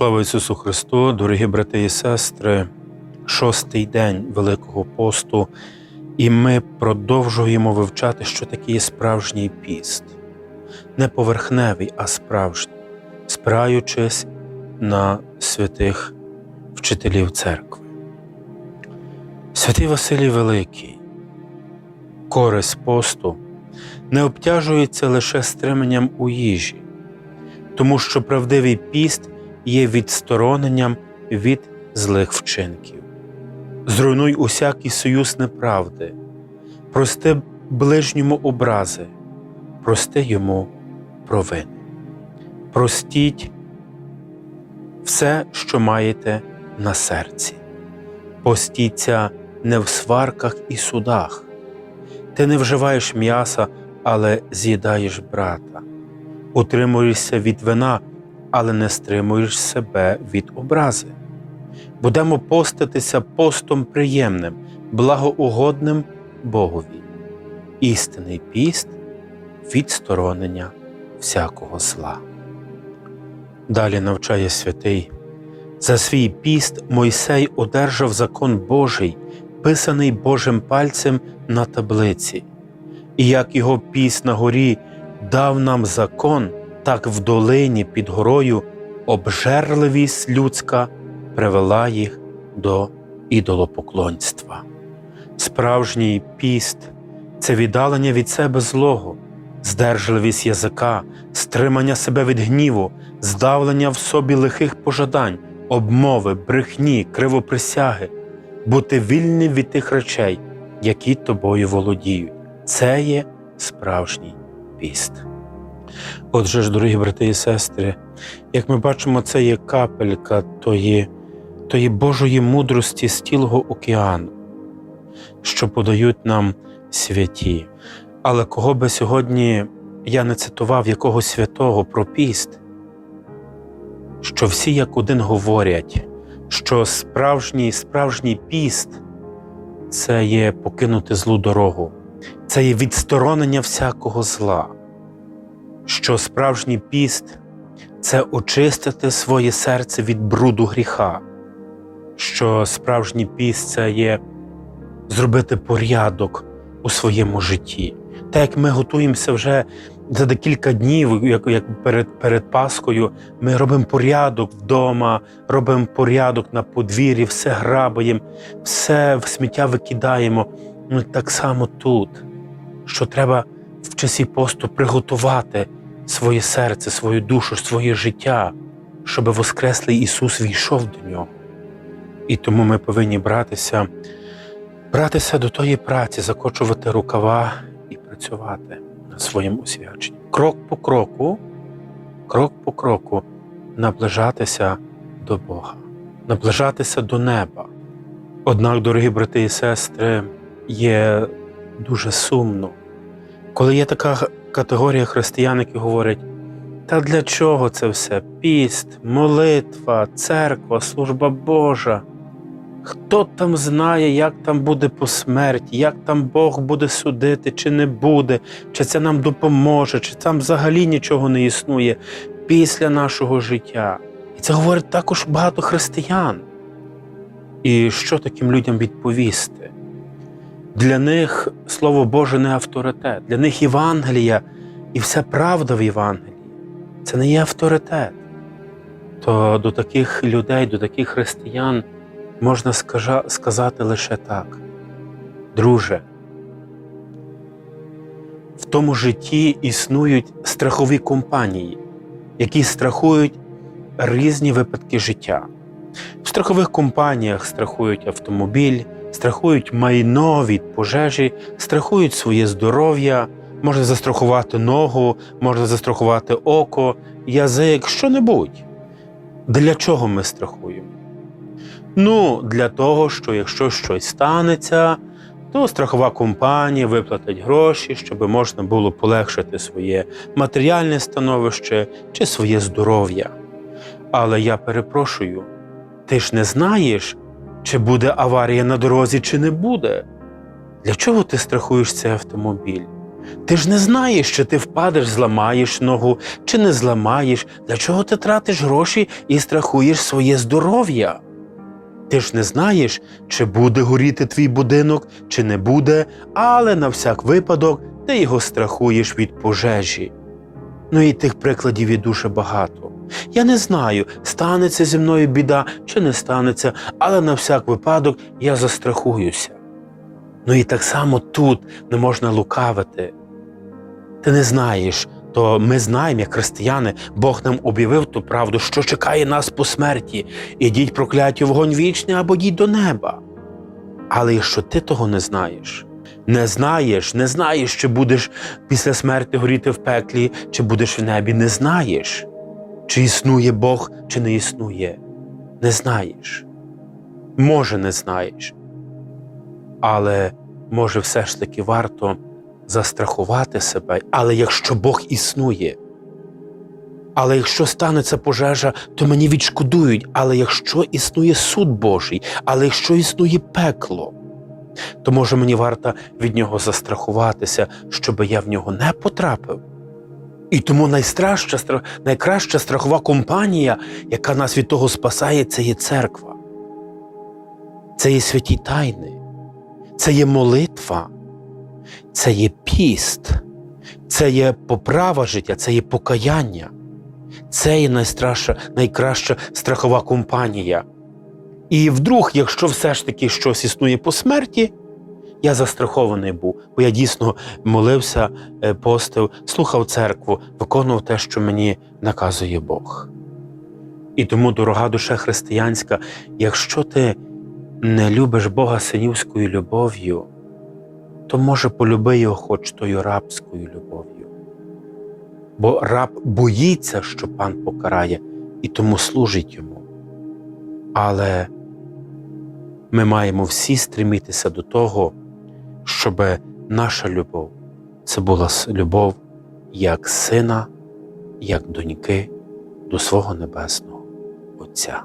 Слава Ісусу Христу, дорогі брати і сестри, шостий день Великого посту, і ми продовжуємо вивчати, що таке є справжній піст, не поверхневий, а справжній, спираючись на святих вчителів церкви. Святий Василій Великий, користь посту не обтяжується лише стременням у їжі, тому що правдивий піст є відстороненням від злих вчинків. Зруйнуй усякий союз неправди, прости ближньому образи, прости йому провини. Простіть все, що маєте на серці. Постіться не в сварках і судах. Ти не вживаєш м'яса, але з'їдаєш брата. Утримуєшся від вина, але не стримуєш себе від образи. Будемо поститися постом приємним, благоугодним Богові. Істинний піст відсторонення всякого зла. Далі навчає святий. За свій піст Мойсей одержав закон Божий, писаний Божим пальцем на таблиці. І як його піст на горі дав нам закон, так в долині під горою обжерливість людська привела їх до ідолопоклонства. Справжній піст це віддалення від себе злого, здержливість язика, стримання себе від гніву, здавлення в собі лихих пожадань, обмови, брехні, кривоприсяги, бути вільним від тих речей, які тобою володіють. Це є справжній піст. Отже ж, дорогі брати і сестри, як ми бачимо, це є капелька тої, тої Божої мудрості з цілого океану, що подають нам святі. Але кого би сьогодні я не цитував якогось святого про піст, що всі як один говорять, що справжній, справжній піст це є покинути злу дорогу, це є відсторонення всякого зла що справжній піст це очистити своє серце від бруду гріха, що справжній піст це є зробити порядок у своєму житті. Так як ми готуємося вже за декілька днів, як як перед перед Паскою, ми робимо порядок вдома, робимо порядок на подвір'ї, все грабаємо, все в сміття викидаємо. Ну так само тут, що треба в часі посту приготувати своє серце, свою душу, своє життя, щоб Воскреслий Ісус війшов до нього. І тому ми повинні братися, братися до тої праці, закочувати рукава і працювати над своїм освяченням. Крок по кроку, крок по кроку наближатися до Бога, наближатися до неба. Однак, дорогі брати і сестри, є дуже сумно, коли є така категорія християн, які говорять, та для чого це все? Піст, молитва, церква, служба Божа. Хто там знає, як там буде по смерті, як там Бог буде судити, чи не буде, чи це нам допоможе, чи там взагалі нічого не існує після нашого життя. І це говорить також багато християн. І що таким людям відповісти? Для них Слово Боже не авторитет, для них Євангелія і вся правда в Євангелії це не є авторитет. То до таких людей, до таких християн можна сказати лише так. Друже, в тому житті існують страхові компанії, які страхують різні випадки життя. В страхових компаніях страхують автомобіль страхують майно від пожежі, страхують своє здоров'я, можна застрахувати ногу, можна застрахувати око, язик, що-небудь. Для чого ми страхуємо? Ну, для того, що якщо щось станеться, то страхова компанія виплатить гроші, щоб можна було полегшити своє матеріальне становище чи своє здоров'я. Але я перепрошую, ти ж не знаєш, чи буде аварія на дорозі, чи не буде. Для чого ти страхуєш цей автомобіль? Ти ж не знаєш, чи ти впадеш, зламаєш ногу, чи не зламаєш. Для чого ти тратиш гроші і страхуєш своє здоров'я? Ти ж не знаєш, чи буде горіти твій будинок, чи не буде, але на всяк випадок ти його страхуєш від пожежі. Ну і тих прикладів є дуже багато. Я не знаю, станеться зі мною біда чи не станеться, але на всяк випадок я застрахуюся. Ну і так само тут не можна лукавити. Ти не знаєш, то ми знаємо, як християни, Бог нам об'явив ту правду, що чекає нас по смерті. Ідіть прокляття в вогонь вічний або йдіть до неба. Але якщо ти того не знаєш, не знаєш, не знаєш, чи будеш після смерті горіти в пеклі, чи будеш в небі, не знаєш, чи існує Бог, чи не існує. Не знаєш. Може, не знаєш. Але може, все ж таки варто застрахувати себе. Але якщо Бог існує, але якщо станеться пожежа, то мені відшкодують. Але якщо існує суд Божий, але якщо існує пекло, то може мені варто від нього застрахуватися, щоб я в нього не потрапив. І тому найстраща, стра- найкраща страхова компанія, яка нас від того спасає, це є церква. Це є святі тайни, це є молитва, це є піст, це є поправа життя, це є покаяння. Це є найстраща, найкраща страхова компанія. І вдруг, якщо все ж таки щось існує по смерті, я застрахований був, бо я дійсно молився, е, постив, слухав церкву, виконував те, що мені наказує Бог. І тому, дорога душа християнська, якщо ти не любиш Бога синівською любов'ю, то може полюби його хоч тою рабською любов'ю. Бо раб боїться, що пан покарає, і тому служить йому. Але ми маємо всі стремітися до того, щоб наша любов це була любов як сина, як доньки до свого небесного Отця.